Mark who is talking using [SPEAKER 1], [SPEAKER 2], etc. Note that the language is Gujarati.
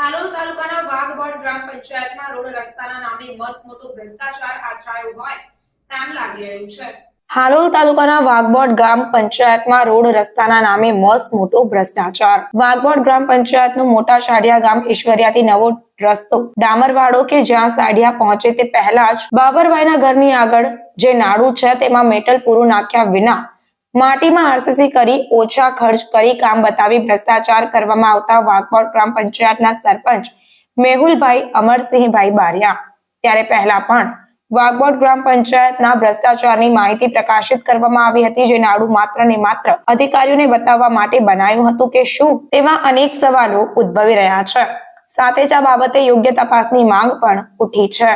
[SPEAKER 1] હાલોલ તાલુકાના વાઘવડ ગ્રામ પંચાયતમાં રોડ રસ્તાના નામે મસ્ત મોટો ભ્રષ્ટાચાર આચરાયો વાઘબોડ ગ્રામ પંચાયતમાં રોડ વાઘબોડ ગ્રામ પંચાયતનું મોટા સાડિયા ગામ ઈશ્વરિયાથી નવો રસ્તો. ડામરવાડો કે જ્યાં સાડિયા પહોંચે તે પહેલા જ બાબરભાઈના ઘરની આગળ જે નાડું છે તેમાં મેટલ પૂરું નાખ્યા વિના માટીમાં આરસીસી કરી, ઓછા ખર્ચ કરી કામ બતાવી ભ્રષ્ટાચાર કરવામાં આવતા વાઘપોર ગ્રામ પંચાયતના સરપંચ મેહુલભાઈ અમરસિંહભાઈ બારિયા. ત્યારે પહેલા પણ વાઘબોડ ગ્રામ પંચાયતના ભ્રષ્ટાચારની માહિતી પ્રકાશિત કરવામાં આવી હતી, જે નાડું માત્ર ને માત્ર અધિકારીઓને બતાવવા માટે બનાવ્યું હતું કે શું તેવા અનેક સવાલો ઉદ્ભવી રહ્યા છે. સાથે જ આ બાબતે યોગ્ય તપાસની માંગ પણ ઉઠી છે.